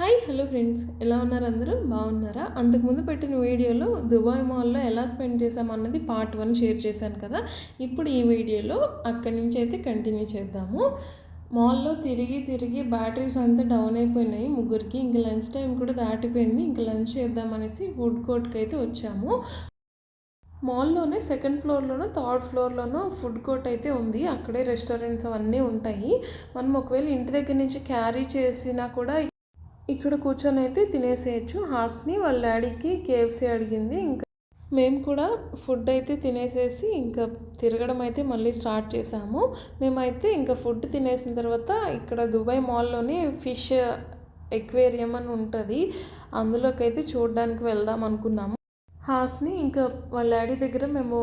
Hi hello friends. ఎలా ఉన్నారు అందరూ? బాగున్నారా? అంతకుముందు పెట్టిన వీడియోలో దుబాయ్ మాల్లో ఎలా స్పెండ్ చేసామన్నది పార్ట్ వన్ షేర్ చేశాను కదా. ఇప్పుడు ఈ వీడియోలో అక్కడి నుంచి అయితే కంటిన్యూ చేద్దాము. మాల్లో తిరిగి తిరిగి బ్యాటరీస్ అంతా డౌన్ అయిపోయినాయి. ముగ్గురికి ఇంకా లంచ్ టైం కూడా దాటిపోయింది. ఇంకా లంచ్ చేద్దామనేసి ఫుడ్ కోర్ట్కి అయితే వచ్చాము. మాల్లోనే సెకండ్ ఫ్లోర్లోనో థర్డ్ ఫ్లోర్లోనో ఫుడ్ కోర్ట్ అయితే ఉంది. అక్కడే రెస్టారెంట్స్ అవన్నీ ఉంటాయి. మనం ఒకవేళ ఇంటి దగ్గర నుంచి క్యారీ చేసినా కూడా ఇక్కడ కూర్చొని అయితే తినేసేయచ్చు. హాస్ని వాళ్ళ డాడీకి కేఎఫ్సీ అడిగింది. ఇంకా మేము కూడా ఫుడ్ అయితే తినేసేసి ఇంకా తిరగడం అయితే మళ్ళీ స్టార్ట్ చేసాము. మేమైతే ఇంకా ఫుడ్ తినేసిన తర్వాత ఇక్కడ దుబాయ్ మాల్లోనే ఫిష్ ఎక్వేరియం అని ఉంటుంది. అందులోకి అయితే చూడడానికి వెళ్దాం అనుకున్నాము. హాస్ని ఇంకా వాళ్ళ డాడీ దగ్గర మేము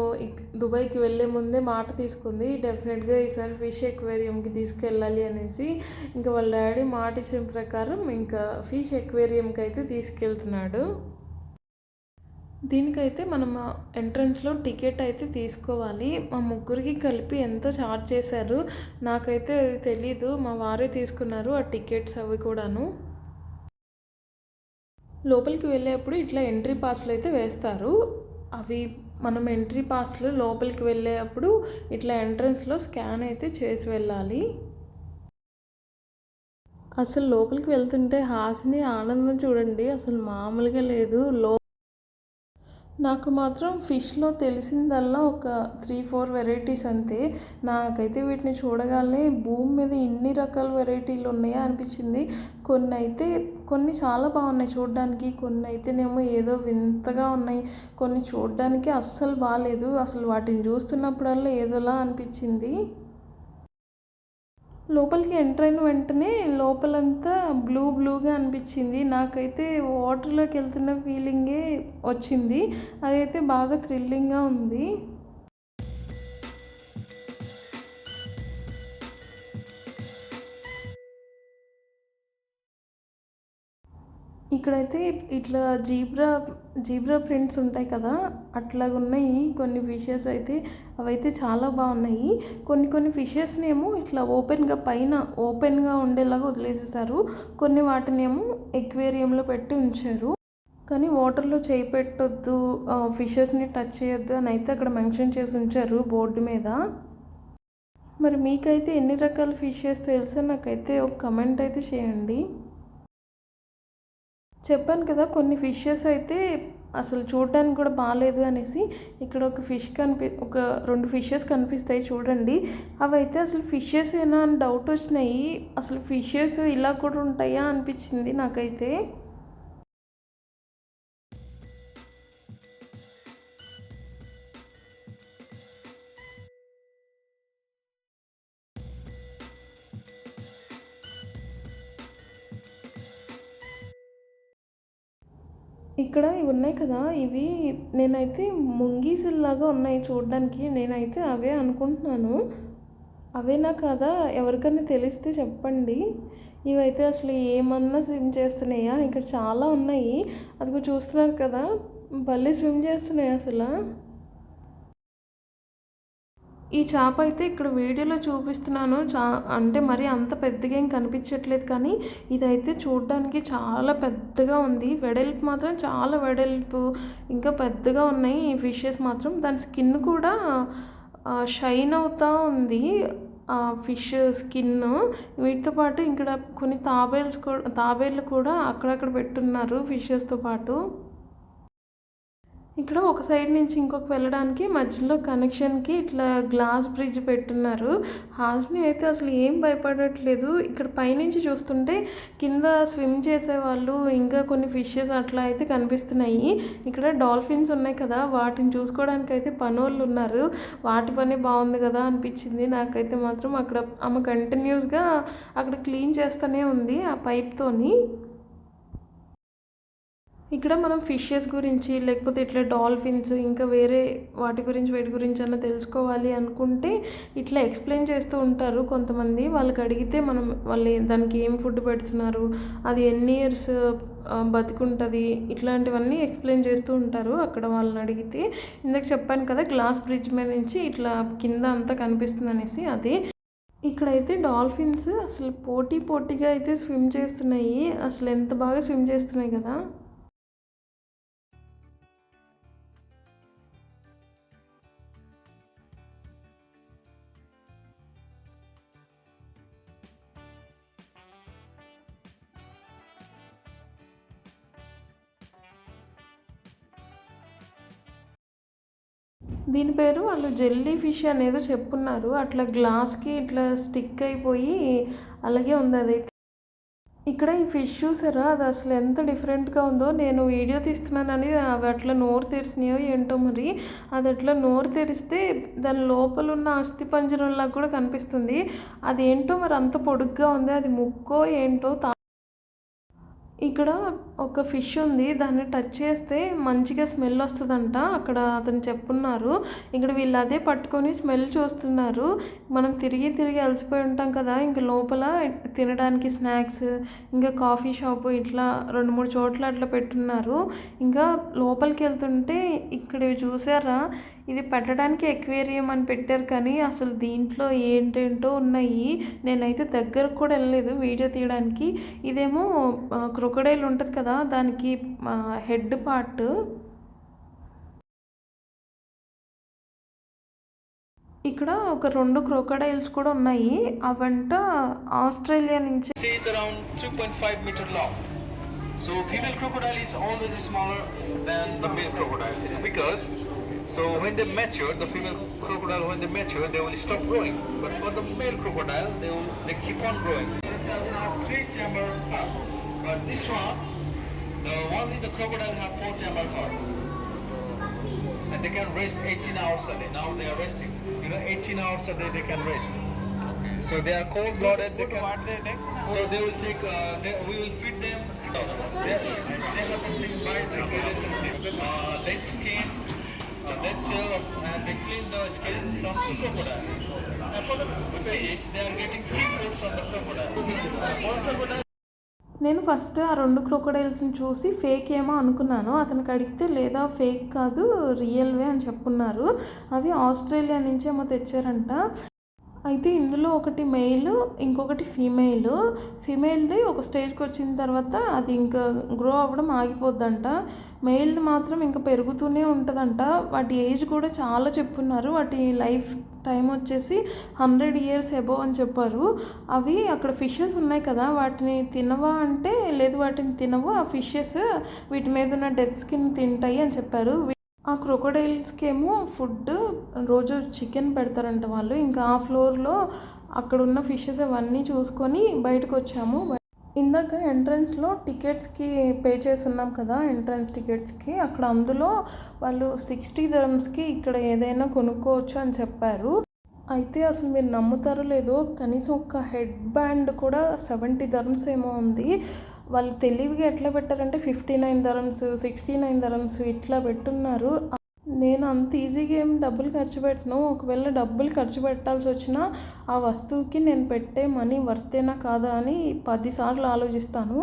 దుబాయ్కి వెళ్ళే ముందే మాట తీసుకుంది డెఫినెట్గా ఈసారి ఫిష్ ఎక్వేరియంకి తీసుకెళ్ళాలి అనేసి. ఇంకా వాళ్ళ డాడీ మాట ఇచ్చిన ప్రకారం ఇంకా ఫిష్ ఎక్వేరియంకి అయితే తీసుకెళ్తున్నాడు. దీనికైతే మనం ఎంట్రన్స్లో టికెట్ అయితే తీసుకోవాలి. మా ముగ్గురికి కలిపి ఎంతో ఛార్జ్ చేశారు. నాకైతే అది తెలీదు. మా వారే తీసుకున్నారు ఆ టికెట్స్ అవి కూడాను. లోపలికి వెళ్ళేప్పుడు ఇట్లా ఎంట్రీ పాస్లు అయితే వేస్తారు. అవి మనం ఎంట్రీ పాస్లు లోపలికి వెళ్ళేటప్పుడు ఇట్లా ఎంట్రన్స్లో స్కాన్ అయితే చేసి వెళ్ళాలి. అసలు లోపలికి వెళ్తుంటే హాసిని ఆనందం చూడండి. అసలు మామూలుగా లేదు. లో నాకు మాత్రం ఫిష్లో తెలిసిందల్లా ఒక త్రీ ఫోర్ వెరైటీస్ అంతే. నాకైతే వీటిని చూడగానే భూమి మీద ఇన్ని రకాల వెరైటీలు ఉన్నాయా అనిపించింది. కొన్ని అయితే కొన్ని చాలా బాగున్నాయి చూడడానికి కొన్ని అయితేనేమో ఏదో వింతగా ఉన్నాయి. కొన్ని చూడడానికి అస్సలు బాగాలేదు అసలు వాటిని చూస్తున్నప్పుడల్లా ఏదోలా అనిపించింది. లోపలికి ఎంటర్ అయిన వెంటనే లోపలంతా బ్లూ బ్లూగా అనిపించింది. నాకైతే వాటర్లోకి వెళ్తున్న ఫీలింగే వచ్చింది. అదైతే బాగా థ్రిల్లింగ్గా ఉంది. ఇక్కడైతే ఇట్లా జీబ్రా జీబ్రా ప్రింట్స్ ఉంటాయి కదా అట్లాగున్నాయి కొన్ని ఫిషెస్ అయితే. అవైతే చాలా బాగున్నాయి. కొన్ని కొన్ని ఫిషెస్నేమో ఇట్లా ఓపెన్గా పైన ఓపెన్గా ఉండేలాగా వదిలేసేసారు. కొన్ని వాటిని ఏమో ఎక్వేరియంలో పెట్టి ఉంచారు. కానీ వాటర్లో చేయి పెట్టొద్దు ఫిషెస్ని టచ్ చేయొద్దు అని అయితే అక్కడ మెన్షన్ చేసి ఉంచారు బోర్డు మీద. మరి మీకైతే ఎన్ని రకాల ఫిషెస్ తెలుసో నాకైతే ఒక కమెంట్ అయితే చేయండి. చెప్పాను కదా కొన్ని ఫిషెస్ అయితే అసలు చూడడానికి కూడా బాగాలేదు అనేసి ఇక్కడ ఒక ఫిష్ కనిపి ఒక రెండు ఫిషెస్ కనిపిస్తాయి చూడండి. అవి అయితే అసలు ఫిషెస్ ఏనా అని డౌట్ వచ్చినాయి. అసలు ఫిషెస్ ఇలా కూడా ఉంటాయా అనిపించింది నాకైతే. ఇక్కడ ఇవి ఉన్నాయి కదా ఇవి నేనైతే ముంగీసుల్లాగా ఉన్నాయి చూడడానికి నేనైతే అవే అనుకుంటున్నాను. అవేనా కదా ఎవరికైనా తెలిస్తే చెప్పండి. ఇవైతే అసలు ఏమన్నా స్విమ్ చేస్తున్నాయా? ఇక్కడ చాలా ఉన్నాయి. అది చూస్తున్నారు కదా భలే స్విమ్ చేస్తున్నాయి అసలు. ఈ చేప అయితే ఇక్కడ వీడియోలో చూపిస్తున్నాను. చా అంటే మరి అంత పెద్దగా ఏం కనిపించట్లేదు కానీ ఇదైతే చూడడానికి చాలా పెద్దగా ఉంది. వెడల్పు మాత్రం చాలా వెడల్పు ఇంకా పెద్దగా ఉన్నాయి ఈ ఫిషెస్ మాత్రం. దాని స్కిన్ కూడా షైన్ అవుతూ ఉంది ఫిష్ స్కిన్. వీటితో పాటు ఇక్కడ కొన్ని తాబేల్స్ కూడా తాబేళ్ళు కూడా అక్కడక్కడ పెట్టున్నారు ఫిషెస్తో పాటు. ఇక్కడ ఒక సైడ్ నుంచి ఇంకొక వెళ్ళడానికి మధ్యలో కనెక్షన్కి ఇట్లా గ్లాస్ బ్రిడ్జ్ పెట్టున్నారు. హాస్ని అయితే అసలు ఏం భయపడట్లేదు. ఇక్కడ పైనుంచి చూస్తుంటే కింద స్విమ్ చేసే వాళ్ళు ఇంకా కొన్ని ఫిషెస్ అట్లా అయితే కనిపిస్తున్నాయి. ఇక్కడ డాల్ఫిన్స్ ఉన్నాయి కదా వాటిని చూసుకోవడానికి అయితే పనోళ్ళు ఉన్నారు. వాటి పని బాగుంది కదా అనిపించింది. నాకైతే మాత్రం అక్కడ ఆమె కంటిన్యూస్గా అక్కడ క్లీన్ చేస్తూనే ఉంది ఆ పైప్తోని. ఇక్కడ మనం ఫిషెస్ గురించి లేకపోతే ఇట్లా డాల్ఫిన్స్ ఇంకా వేరే వాటి గురించి వీటి గురించి అన్న తెలుసుకోవాలి అనుకుంటే ఇట్లా ఎక్స్ప్లెయిన్ చేస్తూ ఉంటారు కొంతమంది. వాళ్ళకి అడిగితే మనం వాళ్ళు దానికి ఏం ఫుడ్ పెడుతున్నారు అది ఎన్ని ఇయర్స్ బతుకుంటుంది ఇట్లాంటివన్నీ ఎక్స్ప్లెయిన్ చేస్తూ ఉంటారు అక్కడ వాళ్ళని అడిగితే. ఇందాక చెప్పాను కదా గ్లాస్ బ్రిడ్జ్ మీద నుంచి ఇట్లా కింద అంతా కనిపిస్తుంది అనేసి అది. ఇక్కడైతే డాల్ఫిన్స్ అసలు పోటీ పోటీగా అయితే స్విమ్ చేస్తున్నాయి. అసలు ఎంత బాగా స్విమ్ చేస్తున్నాయి కదా. దీని పేరు వాళ్ళు జెల్లీ ఫిష్ అనేదో చెప్పున్నారు. అట్లా గ్లాస్కి ఇట్లా స్టిక్ అయిపోయి అలాగే ఉంది అది. ఇక్కడ ఈ ఫిష్ చూసారా? అది అసలు ఎంత డిఫరెంట్గా ఉందో. నేను వీడియో తీస్తున్నానని అవి అట్లా నోరు తెరిచినాయో ఏంటో మరి. అది అట్లా నోరు తెరిస్తే దాని లోపల ఉన్న అస్థి పంజరంలాగా కూడా కనిపిస్తుంది. అది ఏంటో మరి అంత పొడుగ్గా ఉంది. అది ముక్కో ఏంటో ఇక్కడ ఒక ఫిష్ ఉంది దాన్ని టచ్ చేస్తే మంచిగా స్మెల్ వస్తుందంట అక్కడ అతను చెప్పున్నారు. ఇక్కడ వీళ్ళు అదే పట్టుకొని స్మెల్ చూస్తున్నారు. మనం తిరిగి తిరిగి అలసిపోయి ఉంటాం కదా ఇంకా లోపల తినడానికి స్నాక్స్ ఇంకా కాఫీ షాపు ఇట్లా రెండు మూడు చోట్ల అట్లా పెట్టున్నారు. ఇంకా లోపలికి వెళ్తుంటే ఇక్కడ చూసారా ఇది పెట్టడానికి ఎక్వేరియం అని పెట్టారు కానీ అసలు దీంట్లో ఏంటేంటో ఉన్నాయి. నేనైతే దగ్గరకు కూడా వెళ్ళలేదు వీడియో తీయడానికి. ఇదేమో క్రొకడైల్ ఉంటుంది కదా దానికి హెడ్ పార్ట్. ఇక్కడ ఒక రెండు క్రోకడైల్స్ కూడా ఉన్నాయి. అవంట ఆస్ట్రేలియా నుంచి So female crocodile is always smaller than the male crocodile. It's because so when they mature, the female crocodile when they mature they will stop growing. But for the male crocodile they will they keep on growing. They have three chamber heart. But this one, the only the crocodile have four chamber heart. And they can rest 18 hours a day. Now they are resting. You know, 18 hours a day they can rest. So they are cold blooded. They can. So they will take. Uh, they, we will feed them. They, they have the symbiotic of- the skin from the crocodile. And for the fish, they are getting seafood from the crocodile. For crocodile. నేను first ఆ రెండు క్రొకడైల్స్ని చూసి fake ఏమో అనుకున్నాను అతనికి అడిగితే లేదా fake కాదు రియల్వే అని చెప్పున్నారు అవి ఆస్ట్రేలియా నుంచి ఏమో తెచ్చారంట అయితే ఇందులో ఒకటి మెయిల్ ఇంకొకటి ఫీమేల్. ఫీమేల్ది ఒక స్టేజ్కి వచ్చిన తర్వాత అది ఇంకా గ్రో అవ్వడం ఆగిపోద్దంట. మెయిల్ మాత్రం ఇంకా పెరుగుతూనే ఉంటుందంట. వాటి ఏజ్ కూడా చాలా చెప్పున్నారు. వాటి లైఫ్ టైం వచ్చేసి హండ్రెడ్ ఇయర్స్ ఎబో అని చెప్పారు. అవి అక్కడ ఫిషెస్ ఉన్నాయి కదా వాటిని తినవా అంటే లేదు వాటిని తినవు ఆ ఫిషెస్ వీటి మీద ఉన్న డెత్ స్కిన్ తింటాయి అని చెప్పారు. ఆ క్రొకోడైల్స్కి ఏమో ఫుడ్ రోజు చికెన్ పెడతారంట వాళ్ళు. ఇంకా ఆ ఫ్లోర్లో అక్కడ ఉన్న ఫిషెస్ అవన్నీ చూసుకొని బయటకు వచ్చాము ఇందాక ఎంట్రన్స్లో టికెట్స్కి పే చేస్తున్నాం కదా ఎంట్రన్స్ టికెట్స్కి. అక్కడ అందులో వాళ్ళు సిక్స్టీ ధరమ్స్కి ఇక్కడ ఏదైనా కొనుక్కోవచ్చు అని చెప్పారు. అయితే అసలు మీరు నమ్ముతారో లేదో కనీసం ఒక హెడ్ బ్యాండ్ కూడా సెవెంటీ ధరమ్స్ ఏమో ఉంది. వాళ్ళు తెలివిగా ఎట్లా పెట్టారంటే fifty nine dirhams sixty nine dirhams ఇట్లా పెట్టున్నారు. నేను అంత ఈజీగా ఏం డబ్బులు ఖర్చు పెట్టను. ఒకవేళ డబ్బులు ఖర్చు పెట్టాల్సి వచ్చినా ఆ వస్తువుకి నేను పెట్టే మనీ వర్తేనా కాదా అని పదిసార్లు ఆలోచిస్తాను.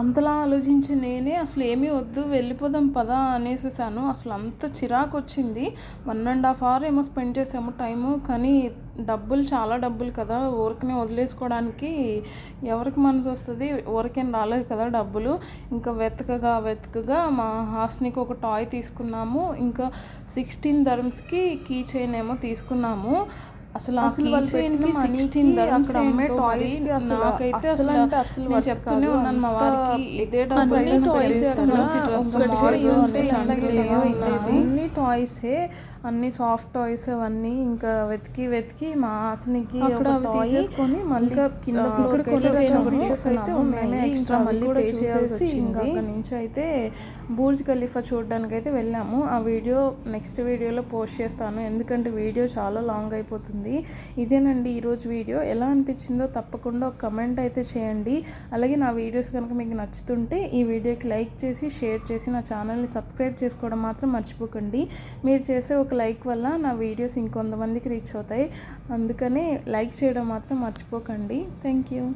అంతలా ఆలోచించి నేనే అసలు ఏమీ వద్దు వెళ్ళిపోదాం పదా అనేసేసాను. అసలు అంత చిరాకు వచ్చింది వన్ అండ్ హాఫ్ అవర్ ఏమో స్పెండ్ చేసాము టైము కానీ డబ్బులు చాలా డబ్బులు కదా. ఊరికనే వదిలేసుకోవడానికి ఎవరికి మనసు వస్తుంది? ఊరికేం రాలేదు కదా డబ్బులు. ఇంకా వెతకగా వెతకగా మా హాస్నికి ఒక టాయ్ తీసుకున్నాము. ఇంకా సిక్స్టీన్ ధర్మ్స్కి కీ చైన్ ఏమో తీసుకున్నాము. అసలు అసలు వాళ్ళు పెట్టిన సిక్స్టీన్ అక్కడ అమ్మే టాయ్స్ నాకైతే అసలు అంటే అసలు నేను చెప్తూనే ఉన్నాను మా వారికి ఇదే డబ్బులు టాయ్స్ అన్ని టాయ్సే అన్ని సాఫ్ట్ టాయ్స్ అవన్నీ ఇంకా వెతికి వెతికి మా ఆసనికి అక్కడ తీసేసుకొని మళ్ళీ కింద ఫ్లోర్ అయితే మేమే ఎక్స్ట్రా మళ్ళీ పే చేయాల్సి వచ్చింది. అక్కడ నుంచి అయితే బూర్జ్ ఖలీఫా చూడడానికి అయితే వెళ్ళాము. ఆ వీడియో నెక్స్ట్ వీడియోలో పోస్ట్ చేస్తాను. ఎందుకంటే వీడియో చాలా లాంగ్ అయిపోతుంది. ఇదేనండి ఈరోజు వీడియో. ఎలా అనిపించిందో తప్పకుండా ఒక కమెంట్ అయితే చేయండి. అలాగే నా వీడియోస్ కనుక మీకు నచ్చుతుంటే ఈ వీడియోకి లైక్ చేసి షేర్ చేసి నా ఛానల్ని సబ్స్క్రైబ్ చేసుకోవడం మాత్రం మర్చిపోకండి. మీరు చేసే ఒక లైక్ వల్ల నా వీడియోస్ ఇంకొంతమందికి రీచ్ అవుతాయి. అందుకనే లైక్ చేయడం మాత్రం మర్చిపోకండి. Thank you.